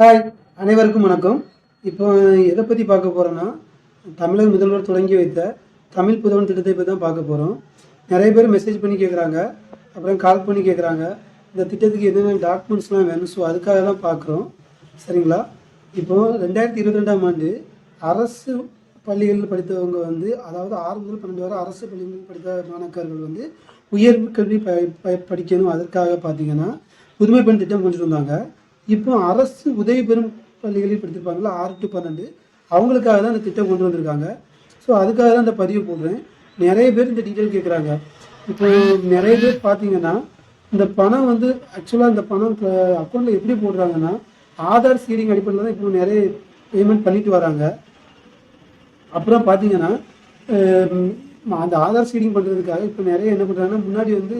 Hi அனைவருக்கும் வணக்கம். இப்போ எதை பற்றி பார்க்க போகிறோன்னா தமிழக முதல்வர் தொடங்கி வைத்த தமிழ் புதவன் திட்டத்தை பற்றி தான் பார்க்க போகிறோம் நிறைய பேர் மெசேஜ் பண்ணி கேட்குறாங்க அப்புறம் கால் பண்ணி கேட்குறாங்க இந்த திட்டத்துக்கு என்னென்ன டாக்குமெண்ட்ஸ்லாம் வேணும் ஸோ அதுக்காக தான் பார்க்குறோம். சரிங்களா? இப்போ ரெண்டாயிரத்தி இருபத்தி ரெண்டாம் ஆண்டு அரசு பள்ளிகளில் படித்தவங்க வந்து அதாவது ஆறு முதல் பன்னெண்டு வரை அரசு பள்ளிகளில் படித்த மாணாக்கர்கள் வந்து உயர்வு கல்வி ப படிக்கணும். அதற்காக பார்த்தீங்கன்னா புதுமை பெண் திட்டம் கொண்டு வந்தாங்க. இப்போ அரசு உதவி பெறும் பள்ளிகளில் படித்திருப்பாங்களா ஆறு டு பன்னெண்டு. அவங்களுக்காக தான் இந்த திட்டம் கொண்டு வந்திருக்காங்க. ஸோ அதுக்காக தான் இந்த பதிவு போடுறேன். நிறைய பேர் இந்த டீட்டெயில் கேட்குறாங்க இப்போ நிறைய பேர் பார்த்தீங்கன்னா இந்த பணம் வந்து ஆக்சுவலாக இந்த பணம் அக்கௌண்ட்டில் எப்படி போடுறாங்கன்னா ஆதார் சீடிங் அடிப்படையில் தான் இப்போ நிறைய பேமெண்ட் பண்ணிட்டு வராங்க. அப்புறம் பார்த்தீங்கன்னா அந்த ஆதார் சீடிங் பண்ணுறதுக்காக இப்போ நிறைய என்ன பண்ணுறாங்கன்னா முன்னாடி வந்து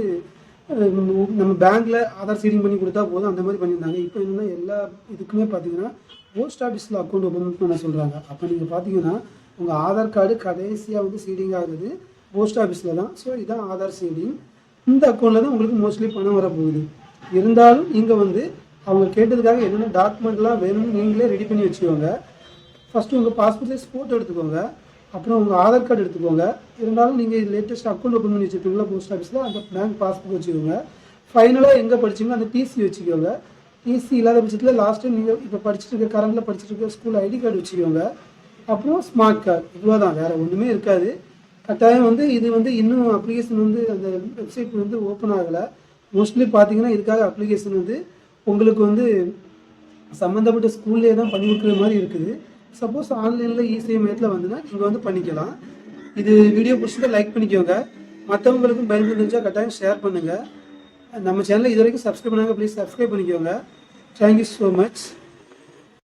நம்ம பேங்க்கில் ஆதார் சீடிங் பண்ணி கொடுத்தா போதும் அந்த மாதிரி பண்ணியிருந்தாங்க. இப்போ என்னென்னா எல்லா இதுக்குமே பார்த்தீங்கன்னா போஸ்ட் ஆஃபீஸில் அக்கௌண்ட் ஓப்பன் பண்ண சொல்கிறாங்க அப்போ நீங்கள் பார்த்தீங்கன்னா உங்கள் ஆதார் கார்டு கடைசியாக வந்து சீடிங் ஆகுது போஸ்ட் ஆஃபீஸில் தான். ஸோ இதுதான் ஆதார் சீடிங் இந்த அக்கௌண்ட்டில் தான் உங்களுக்கு மோஸ்ட்லி பணம் வரப்போகுது. இருந்தாலும் இங்கே வந்து அவங்க கேட்டதுக்காக என்னென்ன டாக்குமெண்ட்லாம் வேணும்னு நீங்களே ரெடி பண்ணி வச்சுக்கோங்க. ஃபஸ்ட்டு உங்கள் பாஸ்போர்ட் சைஸ் ஃபோட்டோ எடுத்துக்கோங்க. அப்புறம் உங்கள் ஆதார் கார்டு எடுத்துக்கோங்க. இருந்தாலும் நீங்கள் லேட்டஸ்ட் அக்கௌண்ட் ஓப்பன் பண்ணி வச்சுருப்பீங்களா போஸ்ட் ஆஃபீஸில் அந்த பேங்க் பாஸ்புக் வச்சுக்கோங்க. ஃபைனலாக எங்கே படிச்சிங்களோ அந்த டிசி வச்சுக்கோங்க. டிசி இல்லாத பட்சத்தில் லாஸ்ட் டைம் நீங்கள் இப்போ படிச்சுட்டு இருக்க கரண்டில் படிச்சுட்டு இருக்க ஸ்கூல் ஐடி கார்டு வச்சுக்கோங்க. அப்புறம் ஸ்மார்ட் கார்டு இவ்வளோ தான் வேறு ஒன்றுமே இருக்காது. கட்டாயம் வந்து இது வந்து இன்னும் அப்ளிகேஷன் வந்து அந்த வெப்சைட் வந்து ஓப்பன் ஆகலை. மோஸ்ட்லி பார்த்தீங்கன்னா இதுக்காக அப்ளிகேஷன் வந்து உங்களுக்கு வந்து சம்மந்தப்பட்ட ஸ்கூல்லே தான் பண்ணி கொடுக்குற மாதிரி இருக்குது. சப்போஸ் ஆன்லைனில் இசேவை மையத்தில் வந்துன்னா நீங்கள் வந்து பண்ணிக்கலாம். இது வீடியோ பிடிச்சதை லைக் பண்ணிக்கோங்க. மற்றவங்களுக்கும் பயன்படுத்துச்சா கட்டாயம் ஷேர் பண்ணுங்கள் நம்ம சேனலை இது வரைக்கும் சப்ஸ்கிரைப் பண்ணாங்க ப்ளீஸ் சப்ஸ்கிரைப் பண்ணிக்கோங்க தேங்க்யூ ஸோ மச்